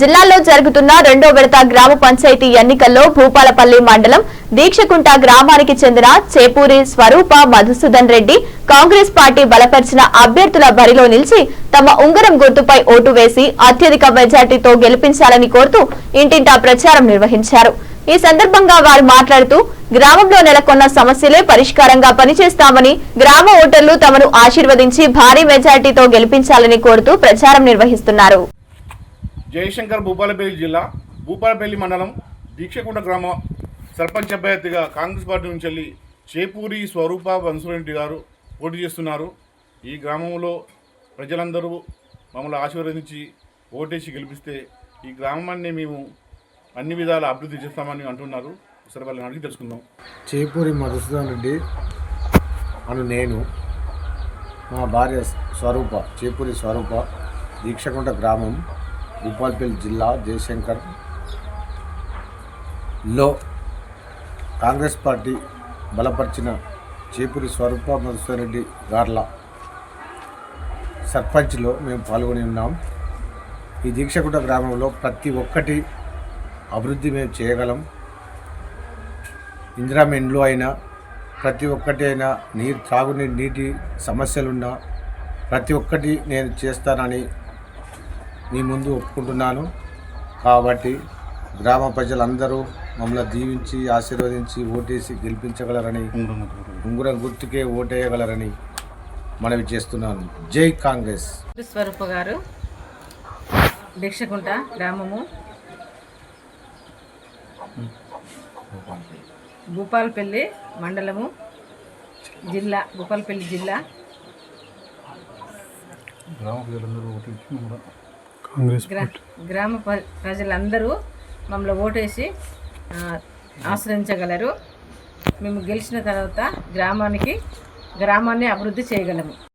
జిల్లాలో జరుగుతున్న రెండో విడత గ్రామ పంచాయతీ ఎన్నికల్లో భూపాలపల్లి మండలం దీక్షకుంట గ్రామానికి చెందిన చేపూరి స్వరూప మధుసూదన్ రెడ్డి కాంగ్రెస్ పార్టీ బలపరిచిన అభ్యర్థుల బరిలో నిలిచి తమ ఉంగరం గుర్తుపై ఓటు వేసి అత్యధిక మెజార్టీతో గెలిపించాలని కోరుతూ ఇంటింటా ప్రచారం నిర్వహించారు. ఈ సందర్భంగా వారు మాట్లాడుతూ గ్రామంలో నెలకొన్న సమస్యలే పరిష్కారంగా పనిచేస్తామని గ్రామ ఓటర్లు తమను ఆశీర్వదించి భారీ మెజార్టీతో గెలిపించాలని కోరుతూ ప్రచారం నిర్వహిస్తున్నారు. జయశంకర్ భూపాలపల్లి జిల్లా భూపాలపల్లి మండలం దీక్షకుంట గ్రామ. సర్పంచ్ అభ్యర్థిగా కాంగ్రెస్ పార్టీ నుంచి వెళ్ళి చేపూరి స్వరూప వంశురెడ్డి గారు పోటీ చేస్తున్నారు. ఈ గ్రామంలో ప్రజలందరూ మమ్మల్ని ఆశీర్వదించి ఓటేసి గెలిపిస్తే ఈ గ్రామాన్ని మేము అన్ని విధాల అభివృద్ధి చేస్తామని అంటున్నారు. సరే వాళ్ళని అడిగి తెలుసుకుందాం. చేపూరి మధుసూదన్ రెడ్డి అను నేను. మా భార్య స్వరూప చేపూరి స్వరూప దీక్షకుంట గ్రామం. భూపాల్పల్లి జిల్లా జయశంకర్. లో కాంగ్రెస్ పార్టీ బలపరిచిన చేపూరి స్వరూప మధుసూదన్ రెడ్డి గార్ల సర్పంచ్లో మేము పాల్గొని ఉన్నాం. ఈ దీక్షకుట గ్రామంలో ప్రతి ఒక్కటి అభివృద్ధి మేము చేయగలం. ఇందిరా ఇండ్లు అయినా ప్రతి ఒక్కటి అయినా నీరు త్రాగునీటి నీటి సమస్యలున్నా ప్రతి ఒక్కటి నేను చేస్తానని మీ ముందు ఒప్పుకుంటున్నాను. కాబట్టి గ్రామ ప్రజలందరూ మమ్మల్ని దీవించి ఆశీర్వదించి ఓటేసి గెలిపించగలరని ఉంగురం గుర్తుకే ఓటేయగలరని మనవి చేస్తున్నాను. జై కాంగ్రెస్. స్వరూప గారు దీక్షకుంట గ్రామము. భూపాలపల్లి మండలము జిల్లా భూపాలపల్లి జిల్లా. గ్రా గ్రామ ప్ర- ప్రజలందరూ మమ్మల్ని ఓటేసి ఆశ్రయించగలరు. మేము గెలిచిన తర్వాత గ్రామానికి గ్రామాన్ని అభివృద్ధి చేయగలము.